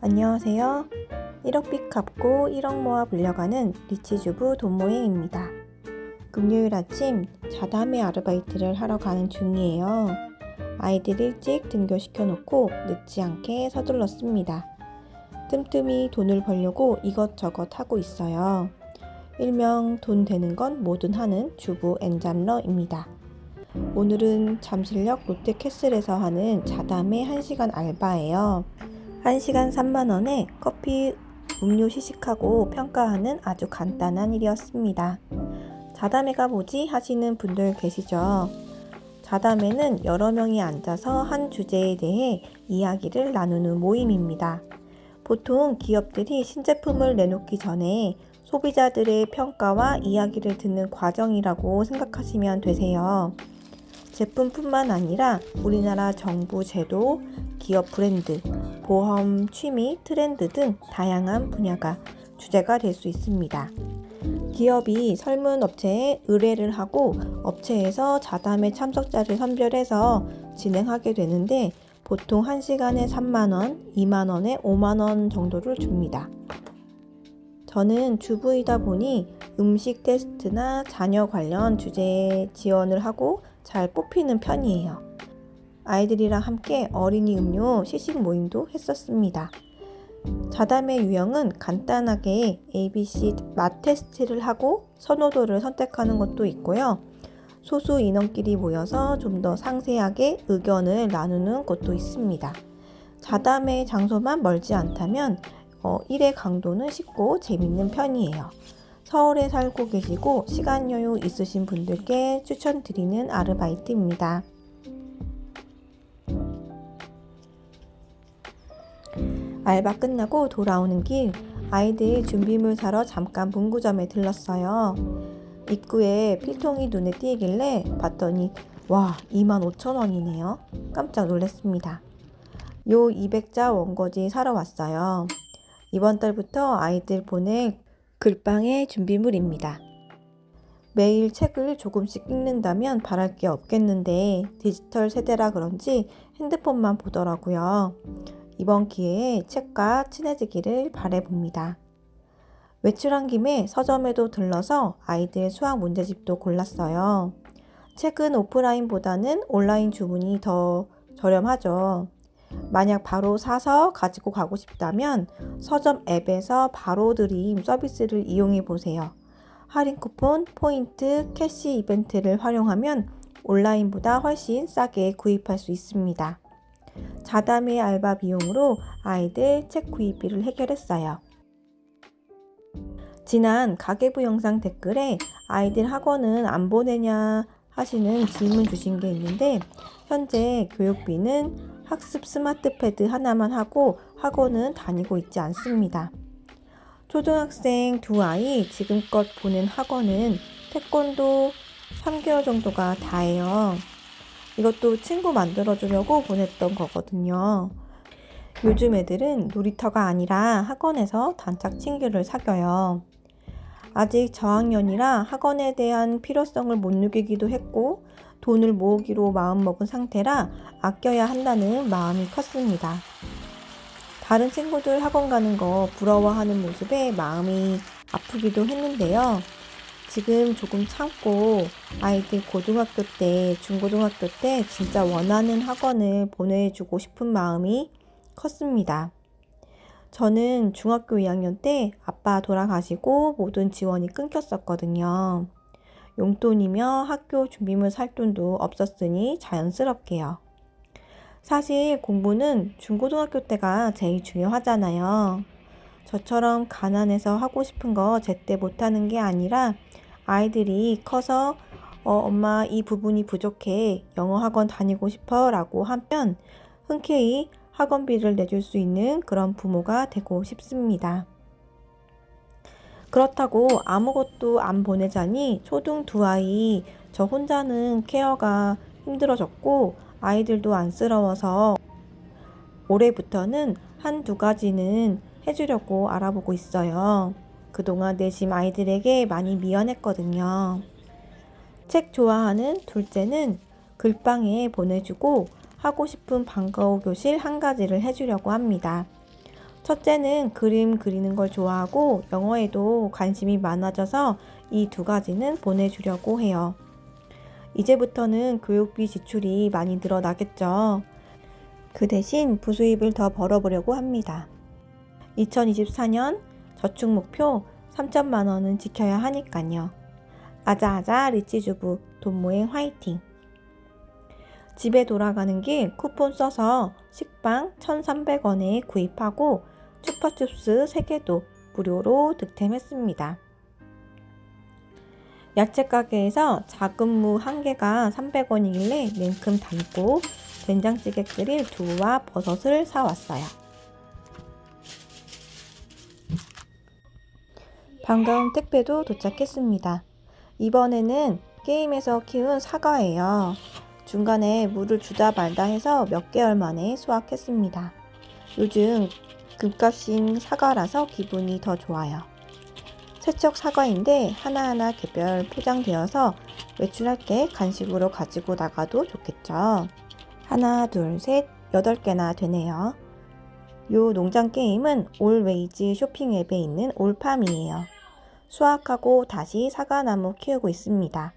안녕하세요. 1억 빚 갚고 1억 모아 불려가는 리치주부 돈모행입니다. 금요일 아침 자담회 아르바이트를 하러 가는 중이에요. 아이들 일찍 등교시켜 놓고 늦지 않게 서둘렀습니다. 뜸뜸이 돈을 벌려고 이것저것 하고 있어요. 일명 돈 되는 건 뭐든 하는 주부 엔잡러입니다. 오늘은 잠실역 롯데캐슬에서 하는 자담회 1시간 알바예요. 1시간 3만원에 커피, 음료 시식하고 평가하는 아주 간단한 일이었습니다. 자담회가 뭐지 하시는 분들 계시죠? 자담회는 여러 명이 앉아서 한 주제에 대해 이야기를 나누는 모임입니다. 보통 기업들이 신제품을 내놓기 전에 소비자들의 평가와 이야기를 듣는 과정이라고 생각하시면 되세요. 제품뿐만 아니라 우리나라 정부 제도, 기업 브랜드, 보험, 취미, 트렌드 등 다양한 분야가 주제가 될 수 있습니다. 기업이 설문 업체에 의뢰를 하고 업체에서 자담회 참석자를 선별해서 진행하게 되는데 보통 1시간에 3만원, 2만원에 5만원 정도를 줍니다. 저는 주부이다 보니 음식 테스트나 자녀 관련 주제에 지원을 하고 잘 뽑히는 편이에요. 아이들이랑 함께 어린이 음료 시식 모임도 했었습니다. 자담의 유형은 간단하게 ABC 맛 테스트를 하고 선호도를 선택하는 것도 있고요. 소수 인원끼리 모여서 좀 더 상세하게 의견을 나누는 것도 있습니다. 자담의 장소만 멀지 않다면 어, 일의 강도는 쉽고 재밌는 편이에요. 서울에 살고 계시고 시간 여유 있으신 분들께 추천드리는 아르바이트입니다. 알바 끝나고 돌아오는 길 아이들 준비물 사러 잠깐 문구점에 들렀어요. 입구에 필통이 눈에 띄길래 봤더니 와 25,000원이네요. 깜짝 놀랐습니다. 요 200자 원고지 사러 왔어요. 이번 달부터 아이들 보낼 글방의 준비물입니다. 매일 책을 조금씩 읽는다면 바랄 게 없겠는데 디지털 세대라 그런지 핸드폰만 보더라고요. 이번 기회에 책과 친해지기를 바래봅니다. 외출한 김에 서점에도 들러서 아이들 수학 문제집도 골랐어요. 책은 오프라인보다는 온라인 주문이 더 저렴하죠. 만약 바로 사서 가지고 가고 싶다면 서점 앱에서 바로 드림 서비스를 이용해 보세요. 할인 쿠폰, 포인트, 캐시 이벤트를 활용하면 온라인보다 훨씬 싸게 구입할 수 있습니다. 자담의 알바 비용으로 아이들 책 구입비를 해결했어요. 지난 가계부 영상 댓글에 아이들 학원은 안 보내냐 하시는 질문 주신 게 있는데 현재 교육비는 학습 스마트 패드 하나만 하고 학원은 다니고 있지 않습니다. 초등학생 두 아이 지금껏 보낸 학원은 태권도 3개월 정도가 다예요. 이것도 친구 만들어주려고 보냈던 거거든요. 요즘 애들은 놀이터가 아니라 학원에서 단짝 친구를 사귀어요. 아직 저학년이라 학원에 대한 필요성을 못 느끼기도 했고 돈을 모으기로 마음먹은 상태라 아껴야 한다는 마음이 컸습니다. 다른 친구들 학원 가는 거 부러워하는 모습에 마음이 아프기도 했는데요. 지금 조금 참고 아이들 고등학교 때, 중고등학교 때 진짜 원하는 학원을 보내주고 싶은 마음이 컸습니다. 저는 중학교 2학년 때 아빠 돌아가시고 모든 지원이 끊겼었거든요. 용돈이며 학교 준비물 살 돈도 없었으니 자연스럽게요. 사실 공부는 중고등학교 때가 제일 중요하잖아요. 저처럼 가난해서 하고 싶은 거 제때 못하는 게 아니라 아이들이 커서 어, 엄마 이 부분이 부족해 영어 학원 다니고 싶어 라고 하면 흔쾌히 학원비를 내줄 수 있는 그런 부모가 되고 싶습니다. 그렇다고 아무것도 안 보내자니 초등 두 아이 저 혼자는 케어가 힘들어졌고 아이들도 안쓰러워서 올해부터는 한 두 가지는 해주려고 알아보고 있어요. 그동안 내심 아이들에게 많이 미안했거든요. 책 좋아하는 둘째는 글방에 보내주고 하고 싶은 방과후 교실 한 가지를 해주려고 합니다. 첫째는 그림 그리는 걸 좋아하고 영어에도 관심이 많아져서 이 두 가지는 보내주려고 해요. 이제부터는 교육비 지출이 많이 늘어나겠죠. 그 대신 부수입을 더 벌어보려고 합니다. 2024년 저축 목표 3천만 원은 지켜야 하니까요. 아자아자 리치 주부 돈 모행 화이팅! 집에 돌아가는 길 쿠폰 써서 식빵 1,300원에 구입하고 추파춥스 3개도 무료로 득템했습니다. 야채 가게에서 작은 무 1개가 300원이길래 냉큼 담고 된장찌개 끓일 두부와 버섯을 사왔어요. 반가운 택배도 도착했습니다. 이번에는 게임에서 키운 사과예요. 중간에 물을 주다 말다 해서 몇 개월 만에 수확했습니다. 요즘 금값인 사과라서 기분이 더 좋아요. 세척 사과인데 하나하나 개별 포장되어서 외출할 때 간식으로 가지고 나가도 좋겠죠. 하나, 둘, 셋, 여덟 개나 되네요. 요 농장 게임은 올웨이즈 쇼핑 앱에 있는 올팜이에요. 수확하고 다시 사과나무 키우고 있습니다.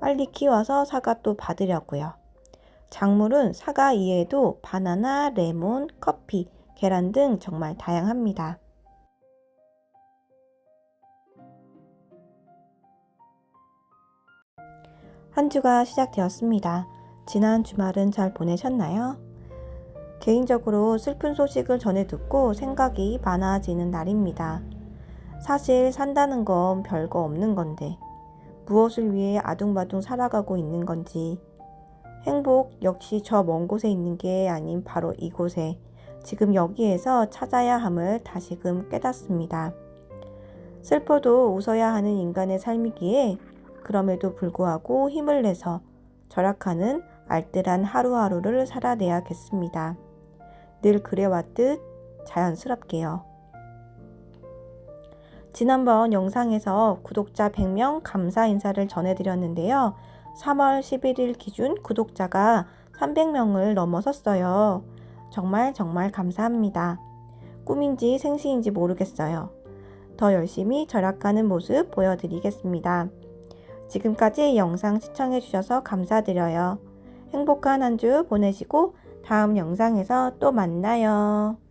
빨리 키워서 사과 또 받으려고요. 작물은 사과 이외에도 바나나, 레몬, 커피, 계란 등 정말 다양합니다. 한 주가 시작되었습니다. 지난 주말은 잘 보내셨나요? 개인적으로 슬픈 소식을 전해 듣고 생각이 많아지는 날입니다. 사실 산다는 건 별거 없는 건데, 무엇을 위해 아둥바둥 살아가고 있는 건지, 행복 역시 저 먼 곳에 있는 게 아닌 바로 이곳에, 지금 여기에서 찾아야 함을 다시금 깨닫습니다. 슬퍼도 웃어야 하는 인간의 삶이기에 그럼에도 불구하고 힘을 내서 절약하는 알뜰한 하루하루를 살아내야겠습니다. 늘 그래왔듯 자연스럽게요. 지난번 영상에서 구독자 100명 감사 인사를 전해드렸는데요. 3월 11일 기준 구독자가 300명을 넘어섰어요. 정말 정말 감사합니다. 꿈인지 생시인지 모르겠어요. 더 열심히 절약하는 모습 보여드리겠습니다. 지금까지 영상 시청해주셔서 감사드려요. 행복한 한 주 보내시고 다음 영상에서 또 만나요.